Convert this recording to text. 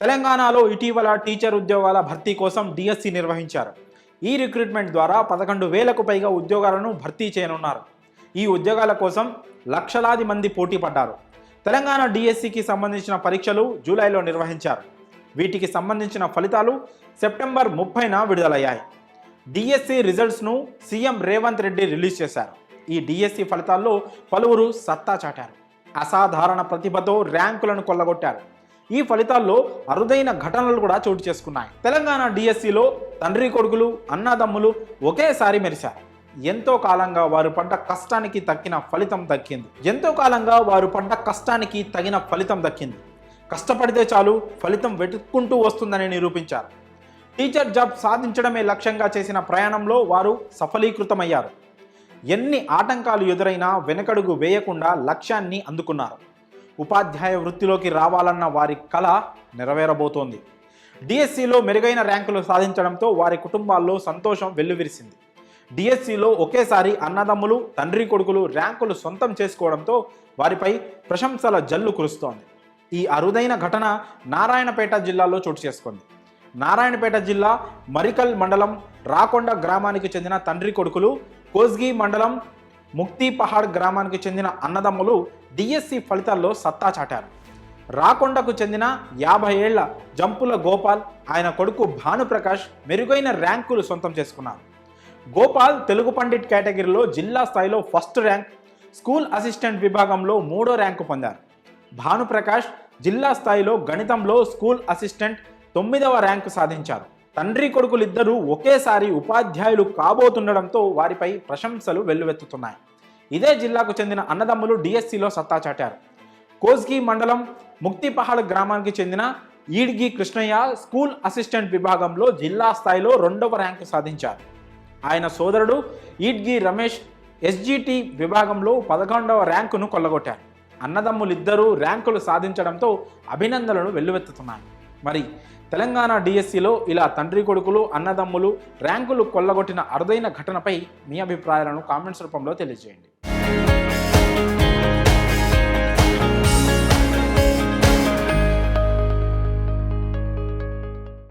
తెలంగాణలో ఇటీవల టీచర్ ఉద్యోగాల భర్తీ కోసం డిఎస్సి నిర్వహించారు. ఈ రిక్రూట్మెంట్ ద్వారా పదకొండు వేలకు పైగా ఉద్యోగాలను భర్తీ చేయనున్నారు. ఈ ఉద్యోగాల కోసం లక్షలాది మంది పోటీ పడ్డారు. తెలంగాణ డిఎస్సికి సంబంధించిన పరీక్షలు జూలైలో నిర్వహించారు. వీటికి సంబంధించిన ఫలితాలు సెప్టెంబర్ ముప్పైన విడుదలయ్యాయి. డిఎస్సి రిజల్ట్స్ను సీఎం రేవంత్ రెడ్డి రిలీజ్ చేశారు. ఈ డిఎస్సి ఫలితాల్లో పలువురు సత్తా చాటారు. అసాధారణ ప్రతిభతో ర్యాంకులను కొల్లగొట్టారు. ఈ ఫలితాల్లో అరుదైన ఘటనలు కూడా చోటు చేసుకున్నాయి. తెలంగాణ డిఎస్సిలో తండ్రి కొడుకులు అన్నదమ్ములు ఒకేసారి మెరిశారు. ఎంతో కాలంగా వారు పడ్డ కష్టానికి తక్కిన ఫలితం దక్కింది. ఎంతో కాలంగా వారు పడ్డ కష్టానికి తగిన ఫలితం దక్కింది. కష్టపడితే చాలు ఫలితం వెతుక్కుంటూ వస్తుందని నిరూపించారు. టీచర్ జాబ్ సాధించడమే లక్ష్యంగా చేసిన ప్రయాణంలో వారు సఫలీకృతమయ్యారు. ఎన్ని ఆటంకాలు ఎదురైనా వెనకడుగు వేయకుండా లక్ష్యాన్ని అందుకున్నారు. ఉపాధ్యాయ వృత్తిలోకి రావాలన్న వారి కళ నెరవేరబోతోంది. డిఎస్సిలో మెరుగైన ర్యాంకులు సాధించడంతో వారి కుటుంబాల్లో సంతోషం వెల్లువిరిసింది. డిఎస్సిలో ఒకేసారి అన్నదమ్ములు తండ్రి కొడుకులు ర్యాంకులు సొంతం చేసుకోవడంతో వారిపై ప్రశంసల జల్లు కురుస్తోంది. ఈ అరుదైన ఘటన నారాయణపేట జిల్లాలో చోటు చేసుకుంది. నారాయణపేట జిల్లా మరికల్ మండలం రాకొండ గ్రామానికి చెందిన తండ్రి కొడుకులు కోస్గి మండలం ముక్తి పహాడ్ గ్రామానికి చెందిన అన్నదమ్ములు డిఎస్సి ఫలితాల్లో సత్తా చాటారు. రాకొండకు చెందిన యాభై ఏళ్ళ జంపుల గోపాల్ ఆయన కొడుకు భానుప్రకాష్ మెరుగైన ర్యాంకులు సొంతం చేసుకున్నారు. గోపాల్ తెలుగు పండిట్ కేటగిరీలో జిల్లా స్థాయిలో ఫస్ట్ ర్యాంక్ స్కూల్ అసిస్టెంట్ విభాగంలో మూడో ర్యాంకు పొందారు. భానుప్రకాష్ జిల్లా స్థాయిలో గణితంలో స్కూల్ అసిస్టెంట్ తొమ్మిదవ ర్యాంకు సాధించారు. తండ్రి కొడుకులిద్దరూ ఒకేసారి ఉపాధ్యాయులు కాబోతుండడంతో వారిపై ప్రశంసలు వెల్లువెత్తుతున్నాయి. ఇదే జిల్లాకు చెందిన అన్నదమ్ములు డిఎస్సిలో సత్తా చాటారు. కోస్గి మండలం ముక్తిపహాడ్ గ్రామానికి చెందిన ఈడ్గి కృష్ణయ్య స్కూల్ అసిస్టెంట్ విభాగంలో జిల్లా స్థాయిలో రెండవ ర్యాంకు సాధించారు. ఆయన సోదరుడు ఈడ్గి రమేష్ ఎస్జిటి విభాగంలో పదకొండవ ర్యాంకును కొల్లగొట్టారు. అన్నదమ్ములిద్దరూ ర్యాంకులు సాధించడంతో అభినందనలు వెల్లువెత్తుతున్నాయి. మరి తెలంగాణ డిఎస్సిలో ఇలా తండ్రి కొడుకులు అన్నదమ్ములు ర్యాంకులు కొల్లగొట్టిన అరుదైన ఘటనపై మీ అభిప్రాయాలను కామెంట్స్ రూపంలో తెలియజేయండి.